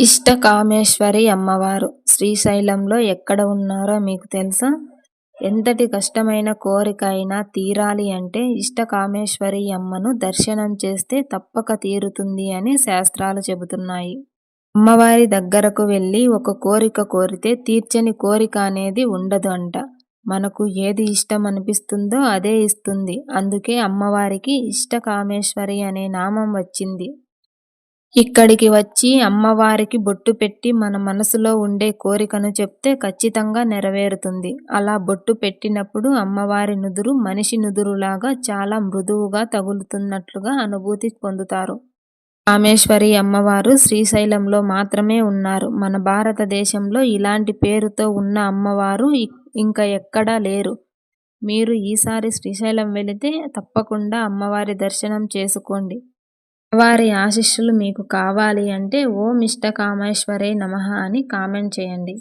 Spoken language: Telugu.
ఇష్టకామేశ్వరి అమ్మవారు. శ్రీశైలంలో ఎక్కడ ఉన్నారో మీకు తెలుసా? ఎంతటి కష్టమైన కోరిక అయినా తీరాలి అంటే ఇష్టకామేశ్వరి అమ్మను దర్శనం చేస్తే తప్పక తీరుతుంది అని శాస్త్రాలు చెబుతున్నాయి. అమ్మవారి దగ్గరకు వెళ్ళి ఒక కోరిక కోరితే తీర్చని కోరిక అనేది ఉండదు అంట. మనకు ఏది ఇష్టం అనిపిస్తుందో అదే ఇస్తుంది. అందుకే అమ్మవారికి ఇష్టకామేశ్వరి అనే నామం వచ్చింది. ఇక్కడికి వచ్చి అమ్మవారికి బొట్టు పెట్టి మన మనసులో ఉండే కోరికను చెప్తే ఖచ్చితంగా నెరవేరుతుంది. అలా బొట్టు పెట్టినప్పుడు అమ్మవారి నుదురు మనిషి నుదురులాగా చాలా మృదువుగా తగులుతున్నట్లుగా అనుభూతి పొందుతారు. కామేశ్వరి అమ్మవారు శ్రీశైలంలో మాత్రమే ఉన్నారు. మన భారతదేశంలో ఇలాంటి పేరుతో ఉన్న అమ్మవారు ఇంకా ఎక్కడా లేరు. మీరు ఈసారి శ్రీశైలం వెళితే తప్పకుండా అమ్మవారి దర్శనం చేసుకోండి. వారి ఆశీస్సులు మీకు కావాలి అంటే ఓం ఇష్టకామేశ్వరే నమ అని కామెంట్ చేయండి.